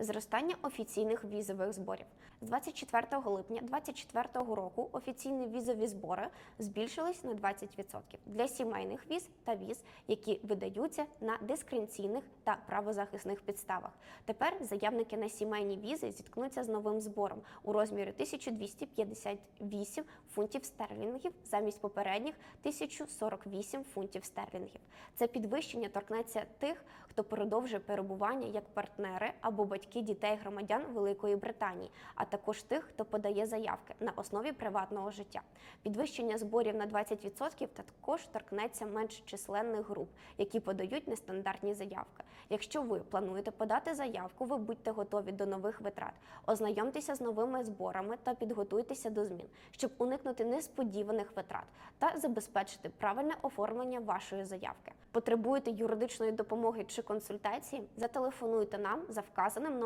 Зростання офіційних візових зборів з 24 липня 2024 року. Офіційні візові збори збільшились на 20% для сімейних віз та віз, які видаються на дискримінаційних та правозахисних підставах. Тепер заявники на сімейні візи зіткнуться з новим збором у розмірі 1258 фунтів стерлінгів замість попередніх 1048 фунтів стерлінгів. Це підвищення торкнеться тих, хто продовжує перебування як партнери або батьки дітей громадян Великої Британії, а також тих, хто подає заявки на основі приватного життя. Підвищення зборів на 20% також торкнеться менш численних груп, які подають нестандартні заявки. Якщо ви плануєте подати заявку, ви будьте готові до нових витрат. Ознайомтеся з новими зборами та підготуйтеся до змін, щоб уникнути несподіваних витрат та забезпечити правильне оформлення вашої заявки. Потребуєте юридичної допомоги чи консультації? Зателефонуйте нам за вказаним